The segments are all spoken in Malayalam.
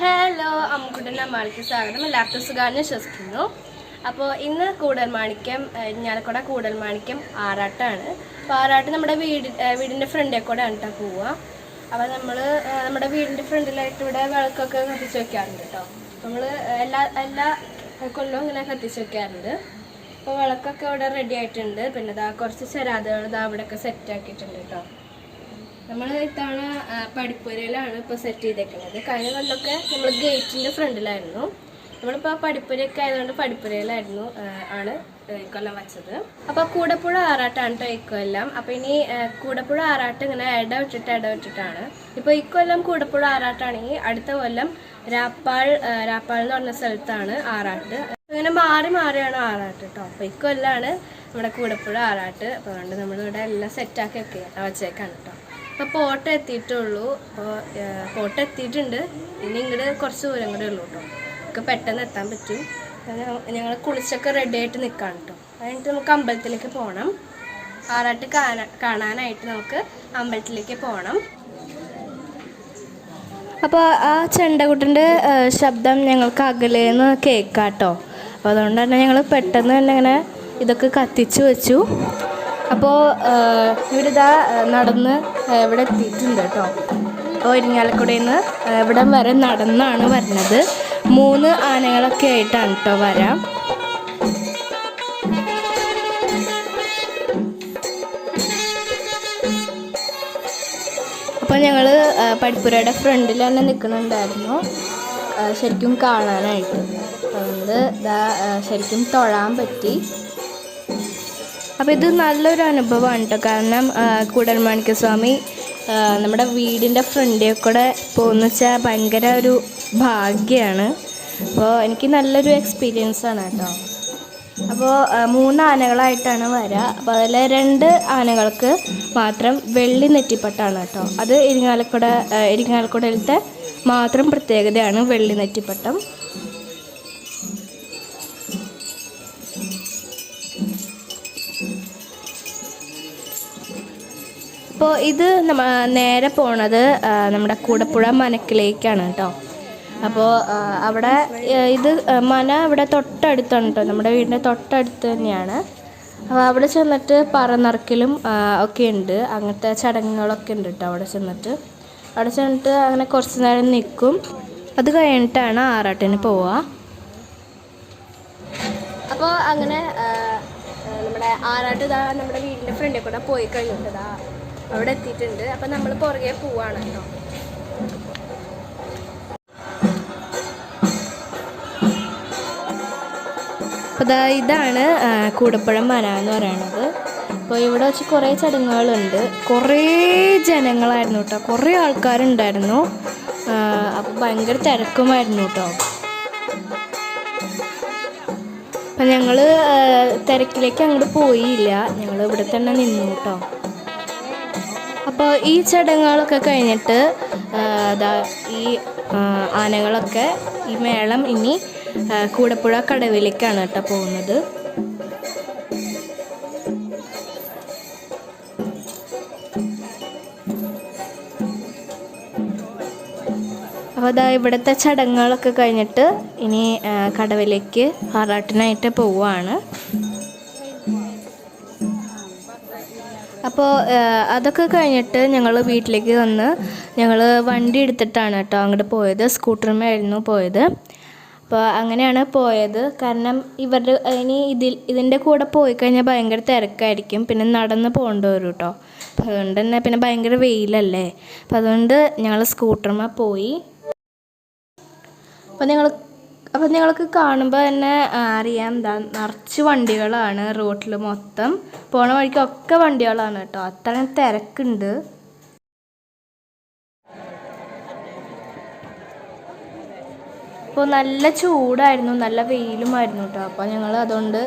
ഹലോ അമ്മുക്കുട്ടന്റെ അമ്മാളിക്ക് സ്വാഗതം. എല്ലാവർക്കും സുഖാന്ന് വിശ്വസിക്കുന്നു. അപ്പോൾ ഇന്ന് കൂടൽമാണിക്യം ഞാനക്കൂട കൂടൽമാണിക്യം ആറാട്ടാണ്. അപ്പോൾ ആറാട്ട് നമ്മുടെ വീട് വീടിന്റെ ഫ്രണ്ടിൽ കൂടെ ആണ് കേട്ടോ പോവുക അപ്പോൾ നമ്മൾ നമ്മുടെ വീടിന്റെ ഫ്രണ്ടിലായിട്ട് ഇവിടെ വിളക്കൊക്കെ കത്തിച്ച് വെക്കാറുണ്ട് കേട്ടോ നമ്മൾ എല്ലാ എല്ലാ കൊല്ലവും ഇങ്ങനെ കത്തിച്ച് വെക്കാറുണ്ട്. അപ്പോൾ വിളക്കൊക്കെ ഇവിടെ റെഡി ആയിട്ടുണ്ട്. പിന്നെ ഇതാ കുറച്ച് ചരാതകൾ ഇതാ അവിടെയൊക്കെ സെറ്റ് ആക്കിയിട്ടുണ്ട് കേട്ടോ നമ്മൾ ഇത്തവണ പടിപ്പുരയിലാണ് ഇപ്പോൾ സെറ്റ് ചെയ്തേക്കുന്നത് കഴിഞ്ഞ കൊല്ലമൊക്കെ നമ്മൾ ഗേറ്റിന്റെ ഫ്രണ്ടിലായിരുന്നു. നമ്മളിപ്പോൾ പടിപ്പുരയൊക്കെ ആയതുകൊണ്ട് പടിപ്പുരയിലായിരുന്നു ആണ് ഇക്കൊല്ലം കൊല്ലം വെച്ചത്. അപ്പോൾ കൂടപ്പുഴ ആറാട്ടാണ് കേട്ടോ ഇക്കൊല്ലം അപ്പോൾ ഇനി കൂടപ്പുഴ ആറാട്ട് ഇങ്ങനെ ഇട വിട്ടിട്ട് ഇട വിട്ടിട്ടാണ് ഇപ്പോൾ ഇക്കൊല്ലം കൂടപ്പുഴ ആറാട്ടാണെങ്കിൽ അടുത്ത കൊല്ലം രാപ്പാൾ രാപ്പാൾ എന്ന് പറഞ്ഞ സ്ഥലത്താണ് ആറാട്ട്. അങ്ങനെ മാറി മാറിയാണ് ആറാട്ട് കേട്ടോ അപ്പോൾ ഇക്കൊല്ലാണ് നമ്മുടെ കൂടപ്പുഴ ആറാട്ട്. അപ്പോൾ അതുകൊണ്ട് നമ്മളിവിടെ എല്ലാം സെറ്റാക്കി ഒക്കെ വച്ചേക്കാണ് കേട്ടോ അപ്പോൾ പോട്ട എത്തിയിട്ടുള്ളൂ. അപ്പോൾ എത്തിയിട്ടുണ്ട്. ഇനി ഇങ്ങോട്ട് കുറച്ച് ദൂരം കൂടെ ഉള്ളൂ കേട്ടോ നമുക്ക് പെട്ടെന്ന് എത്താൻ പറ്റും. ഞങ്ങൾ കുളിച്ചൊക്കെ റെഡി ആയിട്ട് നിൽക്കാം കേട്ടോ അതിനിട്ട് നമുക്ക് അമ്പലത്തിലേക്ക് പോകണം ആറാട്ട് കാണാ കാണാനായിട്ട് നമുക്ക് അമ്പലത്തിലേക്ക് പോകണം അപ്പോൾ ആ ചെണ്ടകുട്ടന്റെ ശബ്ദം ഞങ്ങൾക്ക് അകലേന്ന് കേൾക്കാട്ടോ അപ്പോൾ അതുകൊണ്ട് തന്നെ ഞങ്ങൾ പെട്ടെന്ന് തന്നെ ഇങ്ങനെ ഇതൊക്കെ കത്തിച്ചു വെച്ചു. അപ്പോൾ ഇവരിതാ നടന്ന് ഇവിടെ എത്തിയിട്ടുണ്ട് കേട്ടോ. അപ്പോൾ ഇരിങ്ങാലക്കുടയിൽ നിന്ന് ഇവിടം വരെ നടന്നാണ് വരുന്നത്. മൂന്ന് ആനകളൊക്കെ ആയിട്ടാണ് കേട്ടോ വരാം. അപ്പോൾ ഞങ്ങൾ പഠിപ്പുരയുടെ ഫ്രണ്ടിൽ തന്നെ നിൽക്കുന്നുണ്ടായിരുന്നു. ശരിക്കും കാണാനായിട്ട്. അതുകൊണ്ട് ശരിക്കും തൊഴാൻ പറ്റി. അപ്പോൾ ഇത് നല്ലൊരു അനുഭവമാണ് കേട്ടോ കാരണം കൂടൽമാണിക്യ സ്വാമി നമ്മുടെ വീടിന്റെ ഫ്രണ്ടിൽ കൂടെ പോകുന്ന വെച്ചാൽ ഭയങ്കര ഒരു ഭാഗ്യമാണ് അപ്പോൾ എനിക്ക് നല്ലൊരു എക്സ്പീരിയൻസ് ആണ് കേട്ടോ അപ്പോൾ മൂന്ന് ആനകളായിട്ടാണ് വരിക അപ്പോൾ അതിൽ രണ്ട് ആനകൾക്ക് മാത്രം വെള്ളി നെറ്റിപ്പട്ടാണ് കേട്ടോ അത് ഇരിങ്ങാലക്കുട ഇരിങ്ങാലക്കുടയിലത്തെ മാത്രം പ്രത്യേകതയാണ് വെള്ളി നെറ്റിപ്പട്ടം. അപ്പോൾ ഇത് നമ്മ നേരെ പോണത് നമ്മുടെ കൂടപ്പുഴ മനക്കിലേക്കാണ് കേട്ടോ അപ്പോൾ അവിടെ ഇത് മന ഇവിടെ തൊട്ടടുത്താണ് കേട്ടോ നമ്മുടെ വീടിന്റെ തൊട്ടടുത്ത് തന്നെയാണ്. അപ്പോൾ അവിടെ ചെന്നിട്ട് പറന്നിറക്കലും ഒക്കെ ഉണ്ട്. അങ്ങനത്തെ ചടങ്ങുകളൊക്കെ ഉണ്ട് കേട്ടോ അവിടെ ചെന്നിട്ട്. അവിടെ ചെന്നിട്ട് അങ്ങനെ കുറച്ച് നേരം നിൽക്കും അത് കഴിഞ്ഞിട്ടാണ് ആറാട്ടിന് പോവുക അപ്പോൾ അങ്ങനെ നമ്മുടെ ആറാട്ട് ഇതാ നമ്മുടെ വീടിന്റെ ഫ്രണ്ടിൽ കൂടെ പോയി കഴിഞ്ഞിട്ടതാ അവിടെ എത്തിയിട്ടുണ്ട്. അപ്പം നമ്മൾ പുറകെ പോവാണ് കേട്ടോ ഇതാണ് കൂടപ്പുഴം മന എന്ന് പറയുന്നത് അപ്പോൾ ഇവിടെ വെച്ച് കുറേ ചടങ്ങുകളുണ്ട്. കുറേ ജനങ്ങളായിരുന്നു കേട്ടോ കുറേ ആൾക്കാരുണ്ടായിരുന്നു. അപ്പോൾ ഭയങ്കര തിരക്കുമായിരുന്നു കേട്ടോ അപ്പം ഞങ്ങൾ തിരക്കിലേക്ക് അങ്ങോട്ട് പോയില്ല. ഞങ്ങൾ ഇവിടെ തന്നെ നിന്നു കേട്ടോ അപ്പോൾ ഈ ചടങ്ങുകളൊക്കെ കഴിഞ്ഞിട്ട് ഈ ആനകളൊക്കെ ഈ മേളം ഇനി കൂടപ്പുഴ കടവിലേക്കാണ് കേട്ടോ പോകുന്നത്. അപ്പോൾ അതാ ഇവിടുത്തെ ചടങ്ങുകളൊക്കെ കഴിഞ്ഞിട്ട് ഇനി കടവിലേക്ക് ആറാട്ടിനായിട്ട് പോവുകയാണ്. അപ്പോൾ അതൊക്കെ കഴിഞ്ഞിട്ട് ഞങ്ങൾ വീട്ടിലേക്ക് വന്ന് ഞങ്ങൾ വണ്ടി എടുത്തിട്ടാണ് കേട്ടോ അങ്ങോട്ട് പോയത്. സ്കൂട്ടറുമായിരുന്നു പോയത്. അപ്പോൾ അങ്ങനെയാണ് പോയത്. കാരണം ഇവരുടെ ഇനി ഇതിൽ ഇതിന്റെ കൂടെ പോയി കഴിഞ്ഞാൽ ഭയങ്കര തിരക്കായിരിക്കും. പിന്നെ നടന്ന് പോകേണ്ടി വരും കേട്ടോ അപ്പോൾ അതുകൊണ്ട് തന്നെ പിന്നെ ഭയങ്കര വെയിലല്ലേ. അപ്പോൾ അതുകൊണ്ട് ഞങ്ങൾ സ്കൂട്ടർമാർ പോയി. അപ്പോൾ നിങ്ങൾ അപ്പോൾ നിങ്ങൾക്ക് കാണുമ്പോൾ തന്നെ അറിയാം എന്താ നിറച്ച് വണ്ടികളാണ് റോട്ടിൽ മൊത്തം. പോണ വഴിക്കൊക്കെ വണ്ടികളാണ് കേട്ടോ. അത്രയും തിരക്കുണ്ട്. അപ്പോൾ നല്ല ചൂടായിരുന്നു നല്ല വെയിലുമായിരുന്നു കേട്ടോ. അപ്പോൾ ഞങ്ങൾ അതുകൊണ്ട്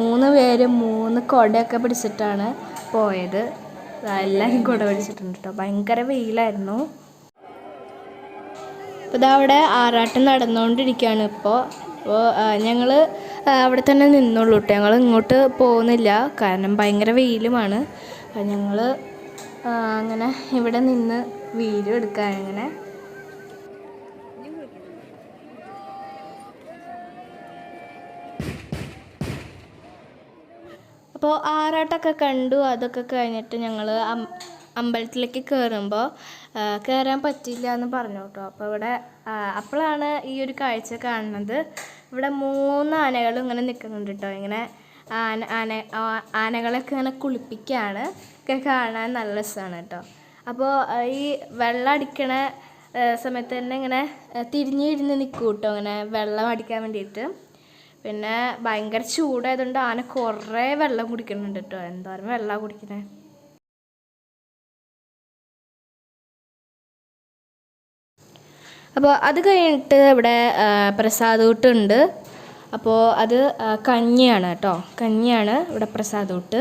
മൂന്ന് പേര് മൂന്ന് കുടയൊക്കെ പിടിച്ചിട്ടാണ് പോയത്. എല്ലാവരും കുട പിടിച്ചിട്ടുണ്ട് കേട്ടോ. ഭയങ്കര വെയിലായിരുന്നു. അപ്പോൾ ഇതാ അവിടെ ആറാട്ടം നടന്നുകൊണ്ടിരിക്കുകയാണ് ഇപ്പോൾ അപ്പോൾ ഞങ്ങൾ അവിടെ തന്നെ നിന്നുള്ളൂ കേട്ടോ ഞങ്ങൾ ഇങ്ങോട്ട് പോകുന്നില്ല. കാരണം ഭയങ്കര വെയിലുമാണ്. അപ്പം ഞങ്ങൾ അങ്ങനെ ഇവിടെ നിന്ന് വീഡിയോ എടുക്കാം അങ്ങനെ അപ്പോൾ ആറാട്ടൊക്കെ കണ്ടു. അതൊക്കെ കഴിഞ്ഞിട്ട് ഞങ്ങൾ അമ്പലത്തിലേക്ക് കയറുമ്പോൾ കയറാൻ പറ്റില്ല എന്ന് പറഞ്ഞു കേട്ടോ. അപ്പോൾ ഇവിടെ അപ്പോഴാണ് ഈ ഒരു കാഴ്ച കാണുന്നത്. ഇവിടെ മൂന്ന് ആനകളും ഇങ്ങനെ നിൽക്കുന്നുണ്ട് കേട്ടോ. ഇങ്ങനെ ആന ആന ആനകളൊക്കെ ഇങ്ങനെ കുളിപ്പിക്കുകയാണ് ഒക്കെ കാണാൻ നല്ല രസമാണ് കേട്ടോ. അപ്പോൾ ഈ വെള്ളം അടിക്കണ സമയത്ത് തന്നെ ഇങ്ങനെ തിരിഞ്ഞ് തിരിഞ്ഞിരുന്ന് നിൽക്കും കേട്ടോ. ഇങ്ങനെ വെള്ളം അടിക്കാൻ വേണ്ടിയിട്ട്. പിന്നെ ഭയങ്കര ചൂടായതുകൊണ്ട് ആന കുറേ വെള്ളം കുടിക്കുന്നുണ്ട് കേട്ടോ. എന്തോരം വെള്ളം കുടിക്കണേ അപ്പോൾ അത് കഴിഞ്ഞിട്ട് ഇവിടെ പ്രസാദ് ഊട്ടുണ്ട് അപ്പോൾ അത് കഞ്ഞിയാണ് കേട്ടോ. കഞ്ഞിയാണ് ഇവിടെ പ്രസാദ് ഊട്ട്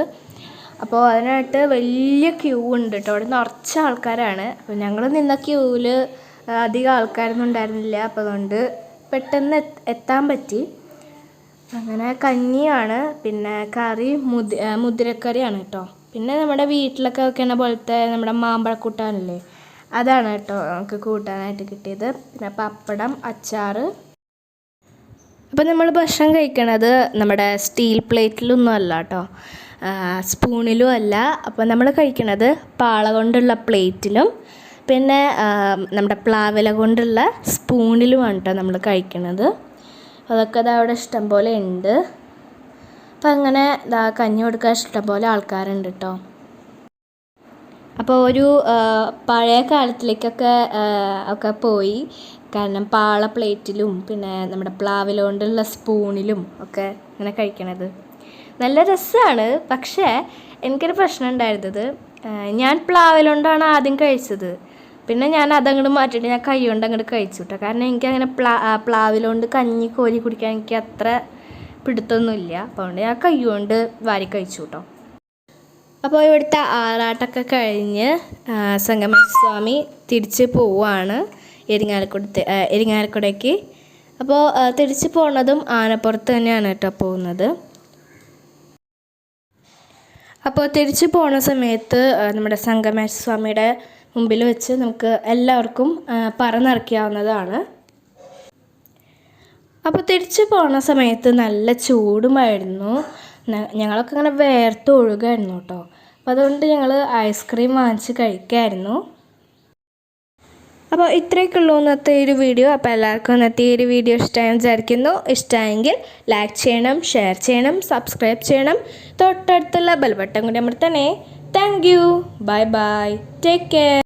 അപ്പോൾ അതിനായിട്ട് വലിയ ക്യൂ ഉണ്ട് കേട്ടോ. അവിടെ നിറച്ച ആൾക്കാരാണ്. അപ്പോൾ ഞങ്ങൾ നിന്ന ക്യൂവിൽ അധികം ആൾക്കാരൊന്നും ഉണ്ടായിരുന്നില്ല. അപ്പോൾ അതുകൊണ്ട് പെട്ടെന്ന് എത്താൻ പറ്റി. അങ്ങനെ കഞ്ഞിയാണ് പിന്നെ കറി മുതി മുതിരക്കറിയാണ് കേട്ടോ. പിന്നെ നമ്മുടെ വീട്ടിലൊക്കെ വെക്കുന്ന പോലത്തെ നമ്മുടെ മാമ്പഴക്കൂട്ടാനില്ലേ അതാണ് കേട്ടോ നമുക്ക് കൂട്ടാനായിട്ട് കിട്ടിയത്. പിന്നെ പപ്പടം അച്ചാർ അപ്പോൾ നമ്മൾ ഭക്ഷണം കഴിക്കണത് നമ്മുടെ സ്റ്റീൽ പ്ലേറ്റിലൊന്നും അല്ല കേട്ടോ. സ്പൂണിലും അല്ല. അപ്പോൾ നമ്മൾ കഴിക്കണത് പാള കൊണ്ടുള്ള പ്ലേറ്റിലും പിന്നെ നമ്മുടെ പ്ലാവില കൊണ്ടുള്ള സ്പൂണിലുമാണ് കേട്ടോ നമ്മൾ കഴിക്കണത്. അതൊക്കെ ദാ അവിടെ ഇഷ്ടം പോലെ ഉണ്ട്. അപ്പം അങ്ങനെ കഞ്ഞി കൊടുക്കാൻ ഇഷ്ടം പോലെ ആൾക്കാരുണ്ട് കേട്ടോ. അപ്പോൾ ഒരു പഴയ കാലത്തിലേക്കൊക്കെ ഒക്കെ പോയി. കാരണം പാള പ്ലേറ്റിലും പിന്നെ നമ്മുടെ പ്ലാവില കൊണ്ടുള്ള സ്പൂണിലും ഒക്കെ ഇങ്ങനെ കഴിക്കണത്. നല്ല രസമാണ് പക്ഷേ എനിക്കൊരു പ്രശ്നം ഉണ്ടായിരുന്നത്. ഞാൻ പ്ലാവില കൊണ്ടാണ് ആദ്യം കഴിച്ചത്. പിന്നെ ഞാൻ അതങ്ങോട്ട് മാറ്റിയിട്ട് ഞാൻ കൈ കൊണ്ട് അങ്ങോട്ട് കഴിച്ചു കേട്ടോ കാരണം എനിക്കങ്ങനെ പ്ലാ പ്ലാവിലോണ്ട് പ്ലാവില കൊണ്ട് കഞ്ഞി കോരി കുടിക്കാൻ എനിക്ക് അത്ര പിടുത്തൊന്നുമില്ല അതുകൊണ്ട് ഞാൻ കൈ കൊണ്ട് വാരി കഴിച്ചു കേട്ടോ അപ്പോൾ ഇവിടുത്തെ ആറാട്ടൊക്കെ കഴിഞ്ഞ് സംഗമസ്വാമി തിരിച്ച് പോവുകയാണ് എരിങ്ങാലക്കുടത്തെ എരിങ്ങാലക്കുടയ്ക്ക്. അപ്പോൾ തിരിച്ച് പോണതും ആനപ്പുറത്ത് തന്നെയാണ് കേട്ടോ പോകുന്നത്. അപ്പോൾ തിരിച്ച് പോണ സമയത്ത് നമ്മുടെ സംഗമേശ്വരസ്വാമിയുടെ മുമ്പിൽ വെച്ച് നമുക്ക് എല്ലാവർക്കും പറന്നിറക്കിയാവുന്നതാണ് അപ്പോൾ തിരിച്ച് പോണ സമയത്ത് നല്ല ചൂടുമായിരുന്നു. ഞങ്ങളൊക്കെ അങ്ങനെ വേർത്ത് ഒഴുകായിരുന്നു കേട്ടോ. അപ്പോൾ അതുകൊണ്ട് ഞങ്ങൾ ഐസ്ക്രീം വാങ്ങിച്ച് കഴിക്കായിരുന്നു. അപ്പോൾ ഇത്രയൊക്കെ ഉള്ളൂ ഇന്നത്തെ ഒരു വീഡിയോ അപ്പോൾ എല്ലാവർക്കും ഇന്നത്തെ ഒരു വീഡിയോ ഇഷ്ടമായി വിചാരിക്കുന്നു. ഇഷ്ടമായെങ്കിൽ ലൈക്ക് ചെയ്യണം ഷെയർ ചെയ്യണം സബ്സ്ക്രൈബ് ചെയ്യണം. തൊട്ടടുത്തുള്ള ബെൽ ബട്ടൺ കൂടി അമർത്തണേ. Thank you bye bye take care